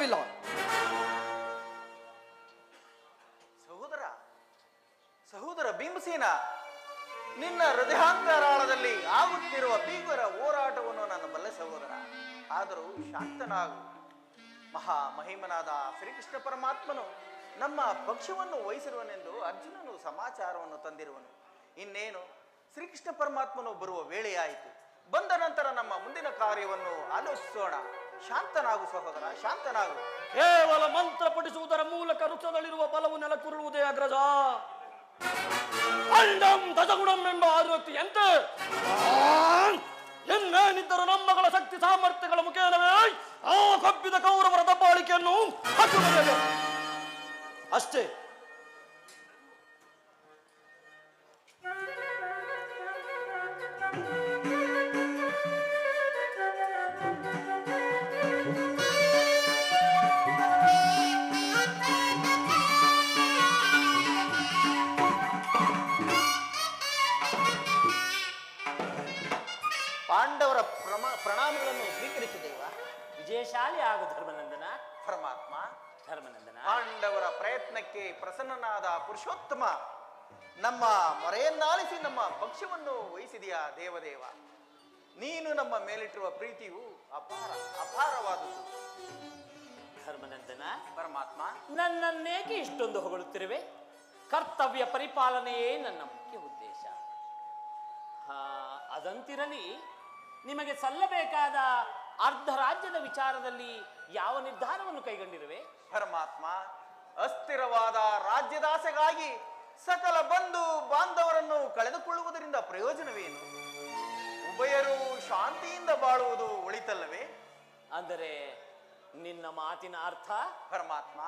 ಸಂಶಯವಿಲ್ಲ ಸಹೋದರ ಸಹೋದರ ಭೀಮಸೇನ, ನಿನ್ನ ಹೃದಯಾಂತರಾಳದಲ್ಲಿ ಆಗುತ್ತಿರುವ ಭೀಕರ ಹೋರಾಟವನ್ನು ನಾನು ಬಲ್ಲೆ ಸಹೋದರ. ಆದರೂ ಶಾಂತನಾಗು. ಮಹಾ ಮಹಿಮನಾದ ಶ್ರೀಕೃಷ್ಣ ಪರಮಾತ್ಮನು ನಮ್ಮ ಪಕ್ಷವನ್ನು ವಹಿಸಿರುವನೆಂದು ಅರ್ಜುನನು ಸಮಾಚಾರವನ್ನು ತಂದಿರುವನು. ಇನ್ನೇನು, ಶ್ರೀಕೃಷ್ಣ ಪರಮಾತ್ಮನು ಬರುವ ವೇಳೆಯಾಯಿತು. ಬಂದ ನಂತರ ನಮ್ಮ ಮುಂದಿನ ಕಾರ್ಯವನ್ನು ಆಲೋಚಿಸೋಣ. ಶಾಂತನಾಗು ಸಹೋದರ, ಶಾಂತನಾಗು. ಕೇವಲ ಮಂತ್ರ ಪಠಿಸುವುದರ ಮೂಲಕ ವೃಕ್ಷದಲ್ಲಿರುವ ಬಲವು ನೆಲಕುರುಳುವುದೇ ಅಗ್ರಜ. ಅಂಡಂ ದಜಗುಣಂ ಎಂಬ ಆವೃತ್ತಿಯಂತೆ ಇನ್ನೇನಿದ್ದರೂ ನಮ್ಮಗಳ ಶಕ್ತಿ ಸಾಮರ್ಥ್ಯಗಳ ಮುಖೇನವೇ. ಆ ಕಬ್ಬಿದ ಕೌರವರ ದಬ್ಬಾಳಿಕೆಯನ್ನು ಹಚ್ಚುತ್ತದೆ ಅಷ್ಟೇ. ವಿಜಯಶಾಲಿ ಆಗು ಧರ್ಮನಂದನ. ಪರಮಾತ್ಮ ಧರ್ಮನಂದನ. ಪಾಂಡವರ ಪ್ರಯತ್ನಕ್ಕೆ ಪ್ರಸನ್ನನಾದ ಪುರುಷೋತ್ತಮ ನಮ್ಮ ಮೊರೆಯನ್ನಾಲಿಸಿ ನಮ್ಮ ಪಕ್ಷವನ್ನು ವಹಿಸಿದೆಯಾ ದೇವದೇವ? ನೀನು ನಮ್ಮ ಮೇಲಿಟ್ಟಿರುವ ಪ್ರೀತಿಯು ಅಪಾರ ಅಪಾರವಾದುದು ಧರ್ಮನಂದನ. ಪರಮಾತ್ಮ ನನ್ನನ್ನೇಕೆ ಇಷ್ಟೊಂದು ಹೊಗಳುತ್ತಿರುವೆ? ಕರ್ತವ್ಯ ಪರಿಪಾಲನೆಯೇ ನನ್ನ ಮುಖ್ಯ ಉದ್ದೇಶ. ಅದಂತಿರಲಿ ನಿಮಗೆ ಸಲ್ಲಬೇಕಾದ ಅರ್ಧ ರಾಜ್ಯದ ವಿಚಾರದಲ್ಲಿ ಯಾವ ನಿರ್ಧಾರವನ್ನು ಕೈಗೊಂಡಿರುವೆ? ಪರಮಾತ್ಮ ಅಸ್ಥಿರವಾದ ರಾಜ್ಯದಾಸೆಗಾಗಿ ಸಕಲ ಬಂಧು ಬಾಂಧವರನ್ನು ಕಳೆದುಕೊಳ್ಳುವುದರಿಂದ ಪ್ರಯೋಜನವೇನು? ಉಭಯರು ಶಾಂತಿಯಿಂದ ಬಾಳುವುದು ಒಳಿತಲ್ಲವೇ? ಅಂದರೆ ನಿನ್ನ ಮಾತಿನ ಅರ್ಥ? ಪರಮಾತ್ಮ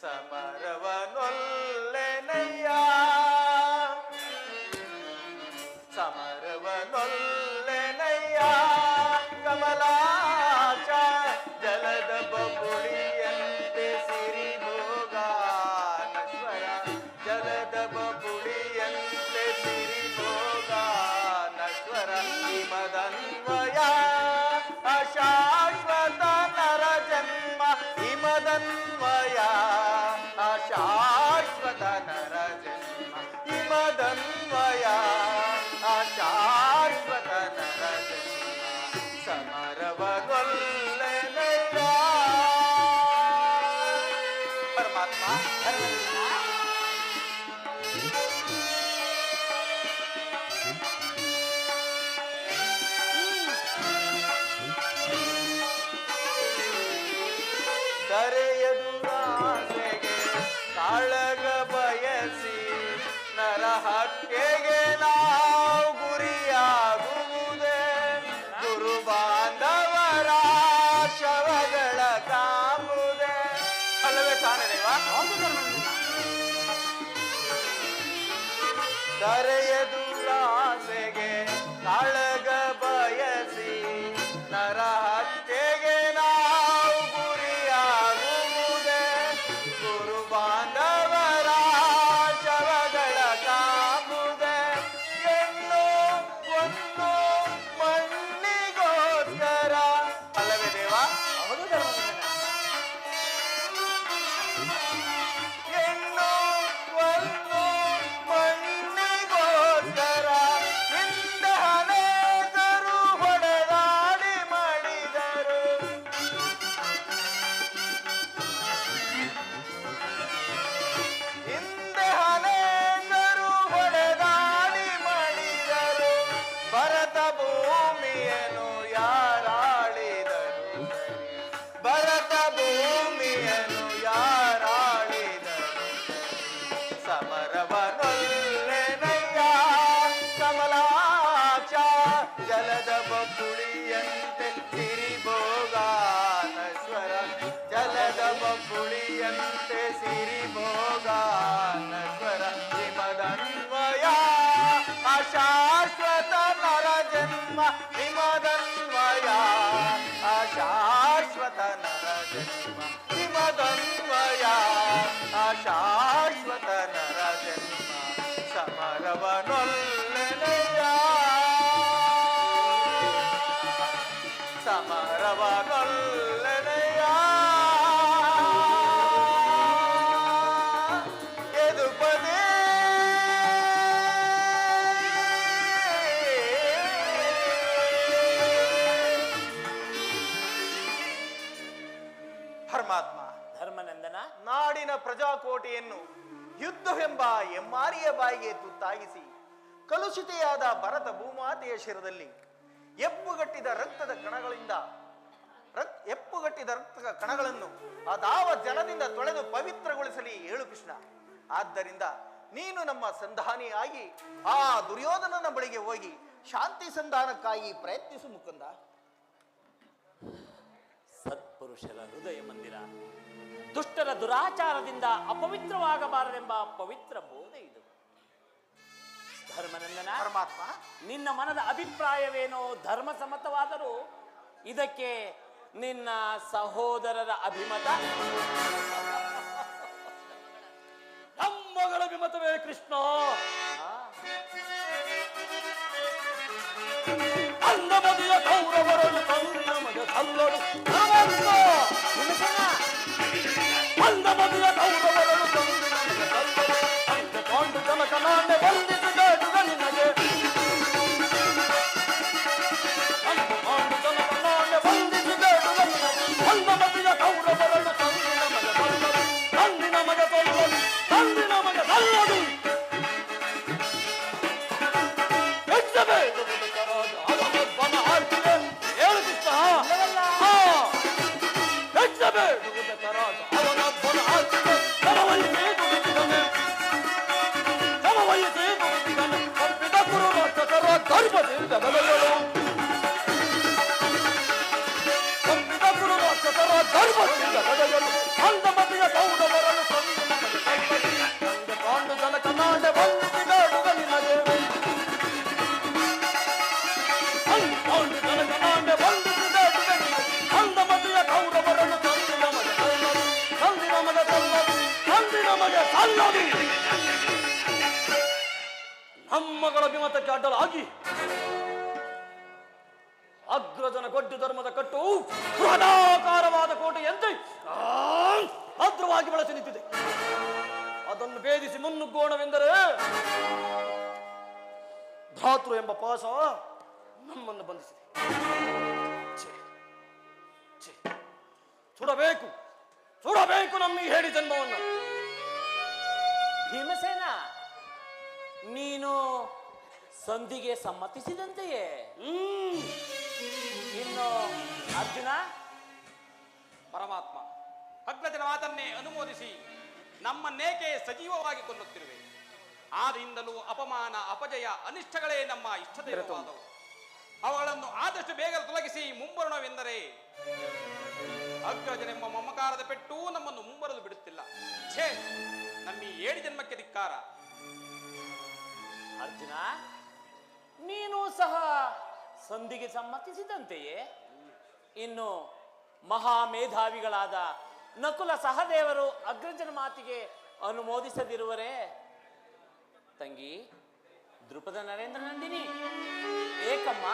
ಸಮರವನೊಲ್ಲೆನಯ್ಯ ದರೆಯದುರಾಸೆಗೆ ಆಸೆಗೆ ಬಯಸಿ ಜನ್ಮ ಹಿಮದನ್ವಯ ಅಶಾಶ್ವತ ನರ ಜನ್ಮ ಹಿಮದನ್ವಯ ಅಶಾಶ್ವತ ಭೂಮಾತೆಯ ಶಿರದಲ್ಲಿ ಎಪ್ಪುಗಟ್ಟಿದ ರಕ್ತದ ಕಣಗಳಿಂದ ಎಪ್ಪುಗಟ್ಟಿದ ರಕ್ತದ ಕಣಗಳನ್ನು ಅದಾವ ಜಲದಿಂದ ತೊಳೆದು ಪವಿತ್ರಗೊಳಿಸಲಿ ಹೇಳು ಕೃಷ್ಣ. ಆದ್ದರಿಂದ ನೀನು ನಮ್ಮ ಸಂಧಾನಿಯಾಗಿ ಆ ದುರ್ಯೋಧನನ ಬಳಿಗೆ ಹೋಗಿ ಶಾಂತಿ ಸಂಧಾನಕ್ಕಾಗಿ ಪ್ರಯತ್ನಿಸು ಮುಕುಂದ. ಸತ್ಪುರುಷರ ಹೃದಯ ಮಂದಿರ, ದುಷ್ಟರ ದುರಾಚಾರದಿಂದ ಅಪವಿತ್ರವಾಗಬಾರದೆಂಬ ಪವಿತ್ರ ಬೋಧೆ ಇದು. ಧರ್ಮನಂದನ? ಪರಮಾತ್ಮ ನಿನ್ನ ಮನದ ಅಭಿಪ್ರಾಯವೇನೋ? ಧರ್ಮ ಸಮ್ಮತವಾದರೂ ಇದಕ್ಕೆ ನಿನ್ನ ಸಹೋದರರ ಅಭಿಮತ? ನಮ್ಮಗಳ ಅಭಿಮತವೇ ಕೃಷ್ಣ. ಅಂದ ಭದ್ರವಾಗಿ ಬಳಸಿ ನಿಂತಿದೆ. ಅದನ್ನು ಭೇದಿಸಿ ಮುನ್ನುಗ್ಗೋಣವೆಂದರೆ ಭ್ರಾತೃ ಎಂಬ ಪಾಸ ನಮ್ಮನ್ನು ಬಂಧಿಸಿದೆ. ಸುಡಬೇಕು ಸುಡಬೇಕು ನಮ್ಮ ಈ ಹೇಳಿ ಜನ್ಮವನ್ನು. ಭೀಮಸೇನ ನೀನು ಸಂಧಿಗೆ ಸಮ್ಮತಿಸಿದಂತೆಯೇ? ಹ್ಮ್. ಮಾತನ್ನೇ ಅನುಮೋದಿಸಿ ನಮ್ಮನ್ನೇಕೆ ಸಜೀವವಾಗಿ ಕೊಲ್ಲುತ್ತಿರುವೆ. ಆದ್ರಿಂದಲೂ ಅಪಮಾನ, ಅಪಜಯ, ಅನಿಷ್ಟಗಳೇ ನಮ್ಮ ಇಷ್ಟದೈವವಾದವು. ಅವುಗಳನ್ನು ಆದಷ್ಟು ಬೇಗ ತೊಲಗಿಸಿ ಮುಂಬರಣವೆಂದರೆ ಅಗ್ರಜನೆಂಬ ಮಮಕಾರದ ಪೆಟ್ಟು ನಮ್ಮನ್ನು ಮುಂಬರಲು ಬಿಡುತ್ತಿಲ್ಲ. ಛೇ, ನಮ್ಮ ಈ ಏಳು ಜನ್ಮಕ್ಕೆ ಧಿಕ್ಕಾರ. ಅರ್ಜುನ, ನೀನು ಸಹ ಸಂಧಿಗೆ ಸಮ್ಮತಿಸಿದಂತೆಯೇ? ಇನ್ನು ಮಹಾಮೇಧಾವಿಗಳಾದ ನಕುಲ ಸಹದೇವರು ಅಗ್ರಜನ ಮಾತಿಗೆ ಅನುಮೋದಿಸದಿರುವರೇ. ತಂಗಿ ದೃಪದ ನರೇಂದ್ರ ನಂದಿನಿ, ಏಕಮ್ಮ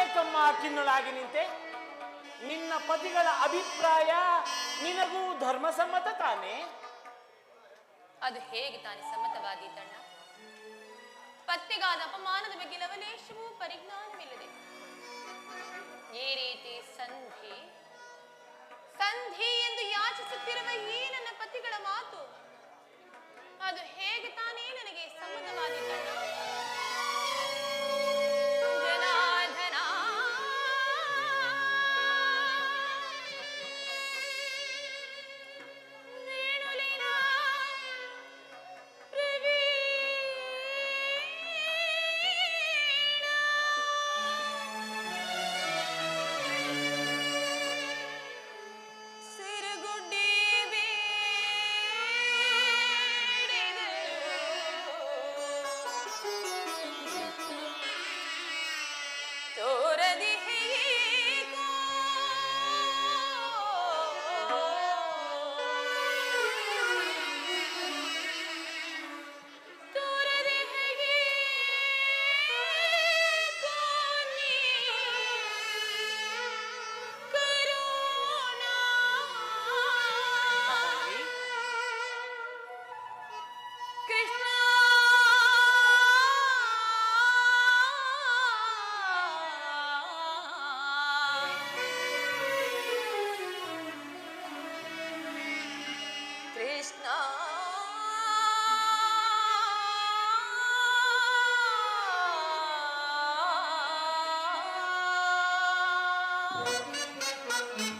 ಏಕಮ್ಮ ಕಿನ್ನಳಾಗಿ ನಿಂತೆ. ನಿನ್ನ ಪತಿಗಳ ಅಭಿಪ್ರಾಯ ನಿನಗೂ ಧರ್ಮಸಮ್ಮತ ತಾನೆ? ಅದು ಹೇಗೆ ತಾನೇ ಸಮ್ಮತವಾದೀತಣ್ಣ ಪತ್ತೆಗಾದ ಅಪಮಾನದ ಬಗ್ಗೆ ಲವಲೇಶವೂ ಪರಿಜ್ಞಾನವಿಲ್ಲದೆ. ಈ ರೀತಿ ಸಂಧಿ ಸಂಧಿ ಎಂದು ಯಾಚಿಸುತ್ತಿರುವ ಈ ನನ್ನ ಪತಿಗಳ ಮಾತು ಅದು ಹೇಗೆ ತಾನೇ ನನಗೆ ಸಮ್ಮತವಾದೀತಣ್ಣ Oh.